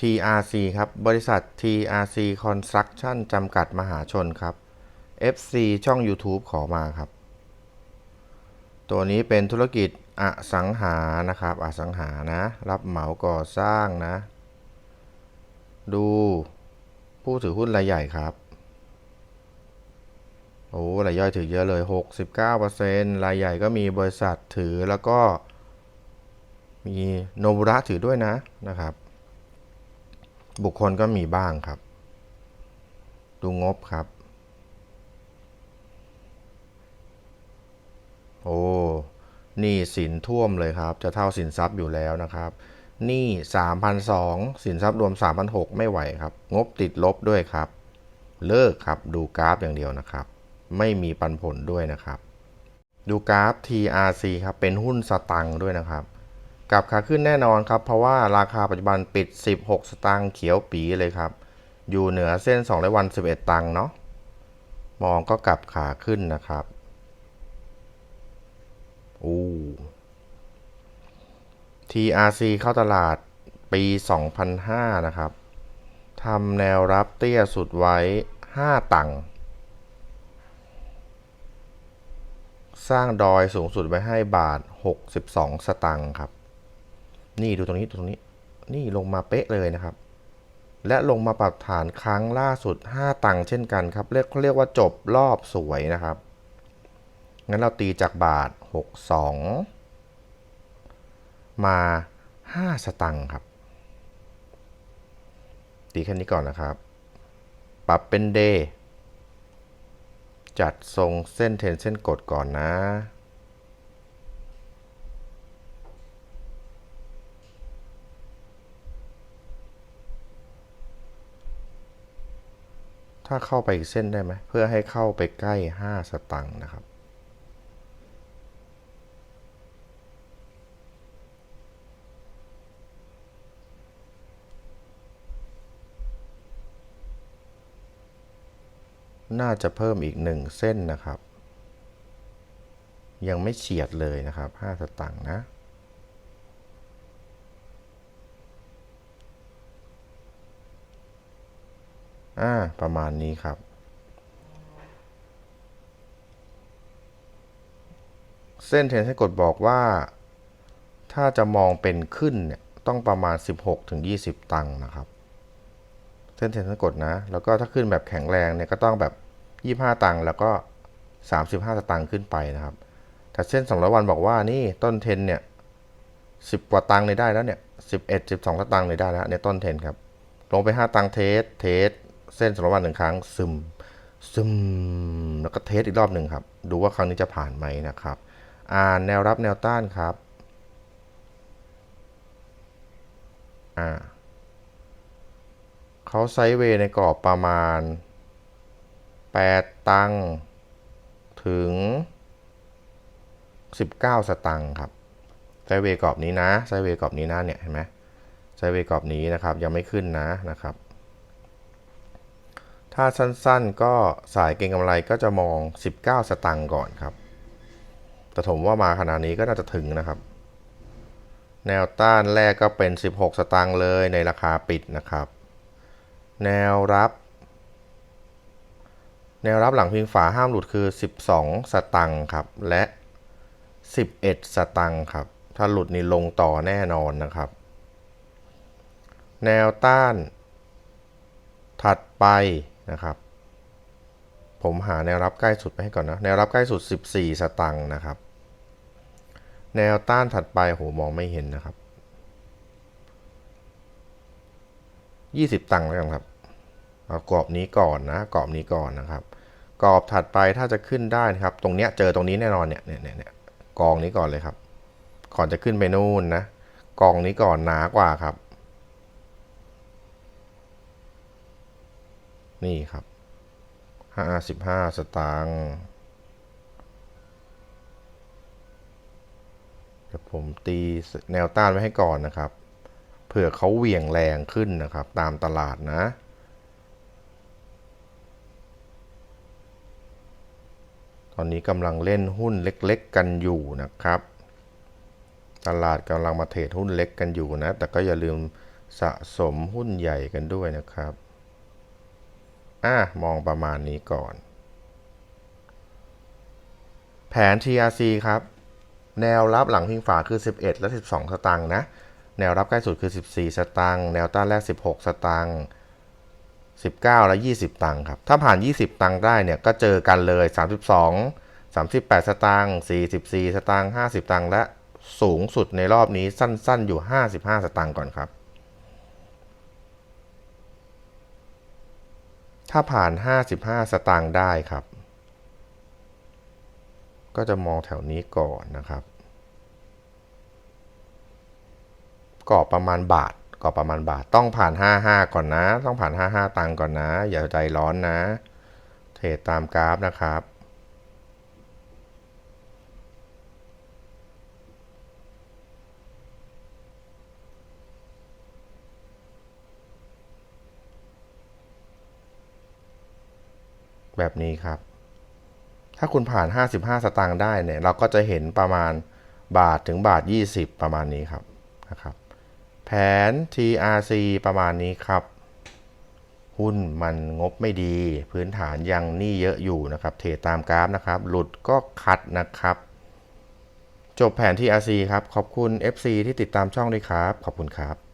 TRC ครับ บริษัท TRC Construction จำกัดมหาชนครับ FC ช่อง YouTube ขอมาครับ ตัวนี้เป็นธุรกิจอสังหานะครับ อสังหานะ รับเหมาก่อสร้างนะ ดูผู้ถือหุ้นรายใหญ่ครับ โอ้รายย่อยถือเยอะเลย 69%รายใหญ่ก็มีบริษัทถือแล้วก็มีโนบุระถือด้วยนะนะครับ บุคคลก็มีบ้างครับ ดูงบครับ โอ้หนี่สินท่วมเลยครับ จะเท่าสินทรัพย์อยู่แล้วนะครับหนี่3,002สินทรัพย์รวม 3,006ไม่ไหวครับ งบติดลบด้วยครับ เลิกครับดูกราฟอย่างเดียวนะครับ ไม่มีปันผลด้วยนะครับ ดูกราฟ TRC ครับ เป็นหุ้นสตังค์ด้วยนะครับ กลับขาขึ้นแน่นอนครับ เพราะว่าราคาปัจจุบันปิด 16 สตางค์เขียวปีเลยครับ อยู่เหนือเส้น2ร้อยวัน 11 ตังค์เนาะมองก็กลับขาขึ้นนะครับโอ้ TRC เข้าตลาดปี 2005 นะครับทำแนวรับเตี้ยสุดไว้ 5 ตังค์สร้างดอยสูงสุดไว้ให้บาท 62 สตังค์ครับ นี่ดูตรงนี้ตรงนี้ นี่ลงมาเป๊ะเลยนะครับ และลงมาปรับฐานครั้งล่าสุด 5 ตังค์เช่นกันครับเรียกเขาเรียกว่าจบรอบสวยนะครับ งั้นเราตีจากบาท 62 มา 5 สตังค์ครับ ตีแค่นี้ก่อนนะครับ ปรับเป็นเดย์จัดทรงเส้นเทนเส้นกดก่อนนะ ถ้าเข้าไปอีกเส้นได้ไหมเพื่อให้เข้าไปใกล้ 5 สตังค์นะครับ น่าจะเพิ่มอีก 1 เส้นนะครับ ยังไม่เฉียดเลยนะครับ 5 สตังค์นะ อ่าประมาณนี้ครับ เส้นเทนเส้กดบอกว่า ถ้าจะมองเป็นขึ้นเนี่ยต้องประมาณ 16-20 ตังค์นะครับ เส้นเทนเส้กดนะ แล้วก็ถ้าขึ้นแบบแข็งแรงเนี่ยก็ต้องแบบ 25 ตังค์แล้วก็ 35สตังค์ขึ้นไปนะครับ แต่เส้น200วันบอกว่านี่ต้นเทนเนี่ย10 กว่าตังค์เลยได้แล้วเนี่ย11 12สตังค์เลยได้แล้วเนี่ยต้นเทนครับลงไป 5 ตังค์เทส เทส เส้น200วันหนึ่งครั้งซึมซึมแล้วก็เทสอีกรอบหนึ่งครับ ดูว่าครั้งนี้จะผ่านไหมนะครับ อ่านแนวรับแนวต้านครับอ่าเขาไซด์เวย์ในกรอบประมาณ 8 ตังค์ถึง 19 สตังค์ครับไซด์เวย์กรอบนี้นะไซด์เวย์กรอบนี้นะเนี่ยเห็นไหมไซด์เวย์กรอบนี้นะครับยังไม่ขึ้นนะนะครับ ถ้าสั้นๆ ก็สายเก็งกำไรก็จะมอง 19 สตังค์ก่อนครับ แต่ผมว่ามาขนาดนี้ก็น่าจะถึงนะครับ แนวต้านแรกก็เป็น 16 สตางค์เลยในราคาปิดนะครับ แนวรับ แนวรับหลังพิงฝาห้ามหลุดคือ 12 สตังค์ครับ และ 11 สตังค์ครับ ถ้าหลุดนี่ลงต่อแน่นอนนะครับ แนวต้านถัดไป นะครับ ผมหาแนวรับใกล้สุดไปให้ก่อนนะ แนวรับใกล้สุด 14 สตังค์นะครับ แนวต้านถัดไปโหมองไม่เห็นนะครับ20ตังค์แล้วกันครับ เอากรอบนี้ก่อนนะ กรอบนี้ก่อนนะครับ กรอบถัดไปถ้าจะขึ้นได้นะครับ ตรงเนี้ยเจอตรงนี้แน่นอนเนี่ยเนี่ยเนี่ยกองนี้ก่อนเลยครับ ก่อนจะขึ้นไปนู่นนะ กองนี้ก่อนหนากว่าครับ นี่ครับ55สตางค์เดี๋ยวผมตีแนวต้านไว้ให้ก่อนนะครับ เผื่อเขาเหวี่ยงแรงขึ้นนะครับ ตามตลาดนะตอนนี้กำลังเล่นหุ้นเล็กๆกันอยู่นะครับ ตลาดกำลังมาเทรดหุ้นเล็กกันอยู่นะ แต่ก็อย่าลืมสะสมหุ้นใหญ่กันด้วยนะครับ อะมองประมาณนี้ก่อน แผน TRC ครับ แนวรับหลังพิงฝาคือ 11 และ 12 สตางค์นะ แนวรับใกล้สุดคือ 14 สตางค์แนวต้านแรก 16 สตางค์19 และ 20 ตังค์ครับ ถ้าผ่าน 20 ตังค์ได้เนี่ย ก็เจอกันเลย 32 38 สตางค์44 สตางค์50 ตังค์และสูงสุดในรอบนี้สั้น ๆ อยู่ 55 สตางค์ก่อนครับ ถ้าผ่าน 55 สตางค์ได้ครับ ก็จะมองแถวนี้ก่อนนะครับกรอบประมาณบาทกรอบประมาณบาทต้องผ่าน 55 ก่อนนะ ต้องผ่าน 55 ตังก่อนนะ อย่าใจร้อนนะ เทรดตามกราฟนะครับ แบบนี้ครับ ถ้าคุณผ่าน 55 สตางค์ได้เนี่ย เราก็จะเห็นประมาณบาทถึงบาท 20 ประมาณนี้ครับนะครับ แผน TRC ประมาณนี้ครับ หุ้นมันงบไม่ดี พื้นฐานยังหนี้เยอะอยู่นะครับ เทรดตามกราฟนะครับ หลุดก็คัดนะครับ จบแผน TRC ครับ ขอบคุณ FC ที่ติดตามช่องด้วยครับ ขอบคุณครับ